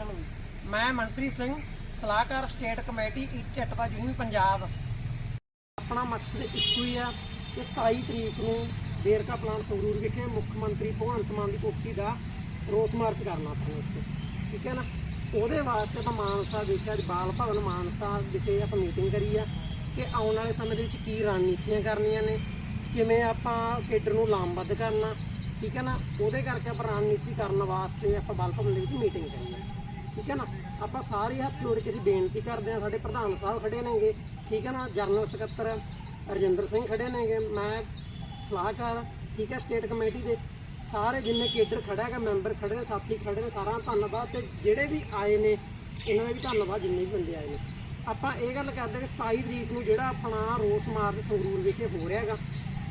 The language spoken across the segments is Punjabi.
ਚਲੋ ਜੀ ਮੈਂ ਮਨਪ੍ਰੀਤ ਸਿੰਘ, ਸਲਾਹਕਾਰ ਸਟੇਟ ਕਮੇਟੀ ਇਟਟਪਾ ਯੂਨੀਅਨ ਪੰਜਾਬ। ਆਪਣਾ ਮਕਸਦ ਇੱਕੋ ਹੀ ਆ ਕਿ 27 ਤਰੀਕ ਨੂੰ ਦੇਰਕਾ ਪਲਾਂਟ ਸੰਗਰੂਰ ਵਿਖੇ ਮੁੱਖ ਮੰਤਰੀ ਭਗਵੰਤ ਮਾਨ ਦੀ ਕੋਠੀ ਦਾ ਰੋਸ ਮਾਰਚ ਕਰਨਾ ਆਪਾਂ ਨੇ ਉੱਥੇ ਠੀਕ ਹੈ ਨਾ? ਉਹਦੇ ਵਾਸਤੇ ਆਪਾਂ ਮਾਨਸਾ ਵਿਖੇ ਅੱਜ ਬਾਲ ਭਵਨ ਮਾਨਸਾ ਵਿਖੇ ਆਪਾਂ ਮੀਟਿੰਗ ਕਰੀ ਆ ਕਿ ਆਉਣ ਵਾਲੇ ਸਮੇਂ ਦੇ ਵਿੱਚ ਕੀ ਰਣਨੀਤੀਆਂ ਕਰਨੀਆਂ ਨੇ, ਕਿਵੇਂ ਆਪਾਂ ਕੇਡਰ ਨੂੰ ਲਾਮਬੱਧ ਕਰਨਾ, ਠੀਕ ਹੈ ਨਾ? ਉਹਦੇ ਕਰਕੇ ਆਪਾਂ ਰਣਨੀਤੀ ਕਰਨ ਵਾਸਤੇ ਆਪਾਂ ਬਾਲ ਭਵਨ ਦੇ ਵਿੱਚ ਮੀਟਿੰਗ ਕਰੀ ਆ। ਠੀਕ ਹੈ ਨਾ? ਆਪਾਂ ਸਾਰੇ ਹੱਥ ਜੋੜ ਕੇ ਅਸੀਂ ਬੇਨਤੀ ਕਰਦੇ ਹਾਂ, ਸਾਡੇ ਪ੍ਰਧਾਨ ਸਾਹਿਬ ਖੜੇ ਨੇਗੇ, ਠੀਕ ਹੈ ਨਾ? ਜਨਰਲ ਸਕੱਤਰ ਰਜਿੰਦਰ ਸਿੰਘ ਖੜੇ ਨੇਗੇ, ਮੈਂ ਸਲਾਹਕਾਰ, ਠੀਕ ਹੈ, ਸਟੇਟ ਕਮੇਟੀ ਦੇ ਸਾਰੇ ਜਿੰਨੇ ਕੇਡਰ ਖੜਾ ਹੈਗਾ, ਮੈਂਬਰ ਖੜੇ ਨੇ, ਸਾਥੀ ਖੜੇ ਨੇ ਸਾਰਾ ਧੰਨਵਾਦ ਤੇ ਜਿਹੜੇ ਵੀ ਆਏ ਨੇ, ਇਹਨਾਂ ਦਾ ਵੀ ਧੰਨਵਾਦ, ਜਿੰਨੇ ਵੀ ਬੰਦੇ ਆਏ ਨੇ। ਆਪਾਂ ਇਹ ਗੱਲ ਕਰਦੇ ਕਿ 27 ਤਰੀਕ ਨੂੰ ਜਿਹੜਾ ਆਪਣਾ ਰੋਸ ਮਾਰਚ ਸੰਗਰੂਰ ਵਿਖੇ ਹੋ ਰਿਹਾ ਹੈਗਾ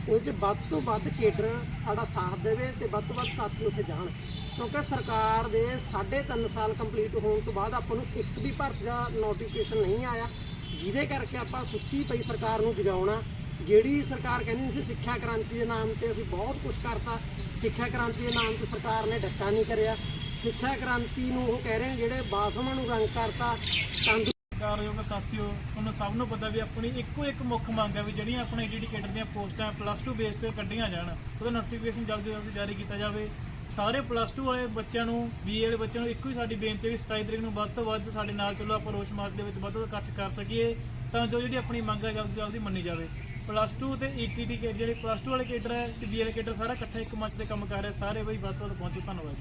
ਉਹ 'ਚ ਵੱਧ ਤੋਂ ਵੱਧ ਕੇਡਰ ਸਾਡਾ ਸਾਥ ਦੇਵੇ ਤੇ ਵੱਧ ਤੋਂ ਵੱਧ ਸਾਥੀ ਉੱਥੇ ਜਾਣ। ਕਿਉਂਕਿ ਸਰਕਾਰ ਦੇ 3.5 ਸਾਲ ਕੰਪਲੀਟ ਹੋਣ ਤੋਂ ਬਾਅਦ ਆਪਾਂ ਨੂੰ ਇੱਕ ਵੀ ਭਰਤੀ ਦਾ ਨੋਟੀਫਿਕੇਸ਼ਨ ਨਹੀਂ ਆਇਆ। ਜਿਹਦੇ ਕਰਕੇ ਆਪਾਂ ਸੁੱਤੀ ਪਈ ਸਰਕਾਰ ਨੂੰ ਜਗਾਉਣਾ। ਜਿਹੜੀ ਸਰਕਾਰ ਕਹਿੰਦੀ ਸੀ ਸਿੱਖਿਆ ਕ੍ਰਾਂਤੀ ਦੇ ਨਾਮ ਤੇ ਅਸੀਂ ਬਹੁਤ ਕੁਝ ਕਰਤਾ। ਸਿੱਖਿਆ ਕ੍ਰਾਂਤੀ ਦੇ ਨਾਮ ਤੇ ਸਰਕਾਰ ਨੇ ਡੱਕਾ ਨਹੀਂ ਕਰਿਆ। ਸਿੱਖਿਆ ਕ੍ਰਾਂਤੀ ਨੂੰ ਉਹ ਕਹਿ ਰਹੇ ਨੇ ਜਿਹੜੇ ਬਾਥਰੂਮਾਂ ਨੂੰ ਰੰਗ ਕਰਤਾ ਤੰਦੂ ਕਾਰਯੋਗ ਸਾਥੀਓ, ਤੁਹਾਨੂੰ ਸਭ ਨੂੰ ਪਤਾ ਵੀ ਆਪਣੀ ਇੱਕੋ ਇੱਕ ਮੁੱਖ ਮੰਗ ਹੈ ਵੀ ਜਿਹੜੀਆਂ ਆਪਣੇ ਐਡੀਕੇਟਰ ਦੀਆਂ ਪੋਸਟਾਂ ਪਲੱਸ 2 ਬੇਸ ਤੇ ਕੱਢੀਆਂ ਜਾਣ। ਉਹਦਾ ਨੋਟੀਫਿਕੇਸ਼ਨ ਜਲਦੀ ਤੋਂ ਜਲਦੀ ਜਾਰੀ ਕੀਤਾ ਜਾਵੇ। ਸਾਰੇ ਪਲੱਸ 2 ਵਾਲੇ ਬੱਚਿਆਂ ਨੂੰ ਬੀਏ ਵਾਲੇ ਬੱਚਿਆਂ ਨੂੰ ਇੱਕੋ ਹੀ ਸਾਡੀ ਬੇਨਤੀ ਹੈ ਵੀ 27 ਤਰੀਕ ਨੂੰ ਵੱਧ ਤੋਂ ਵੱਧ ਸਾਡੇ ਨਾਲ ਚੱਲੋ, ਆਪਾਂ ਰੋਸ਼ ਮਾਰਚ ਦੇ ਵਿੱਚ ਵੱਧ ਤੋਂ ਵੱਧ ਇਕੱਠ ਕਰ ਸਕੀਏ ਤਾਂ ਜੋ ਜਿਹੜੀ ਆਪਣੀ ਮੰਗ ਹੈ ਜਲਦੀ ਤੋਂ ਜਲਦੀ ਮੰਨੀ ਜਾਵੇ। ਪਲੱਸ 2 ਤੇ ਈਟੀਟੀ ਕੇ ਜਿਹੜੇ ਪਲੱਸ 2 ਵਾਲੇ ਕੇਡਰ ਹੈ ਤੇ ਬੀਏ ਵਾਲੇ ਕੇਡਰ ਸਾਰਾ ਇਕੱਠਾ ਇੱਕ ਮੰਚ ਤੇ ਕੰਮ ਕਰ ਰਿਹਾ, ਸਾਰੇ ਬਈ ਵੱਧ ਤੋਂ ਵੱਧ ਪਹੁੰਚੋ। ਧੰਨਵਾਦ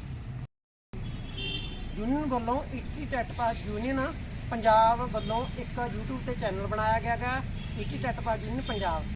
ਯੂਨੀਅਨ ਵੱਲੋਂ ਇਟੀ ਟੈਟਪਾ ਯੂਨੀਅਨ ਪੰਜਾਬ ਵੱਲੋਂ ਇੱਕ YouTube ਤੇ ਚੈਨਲ ਬਣਾਇਆ ਗਿਆ ਹੈਗਾ ਇਟੀ ਟੈਟਪਾ ਯੂਨੀਅਨ ਪੰਜਾਬ।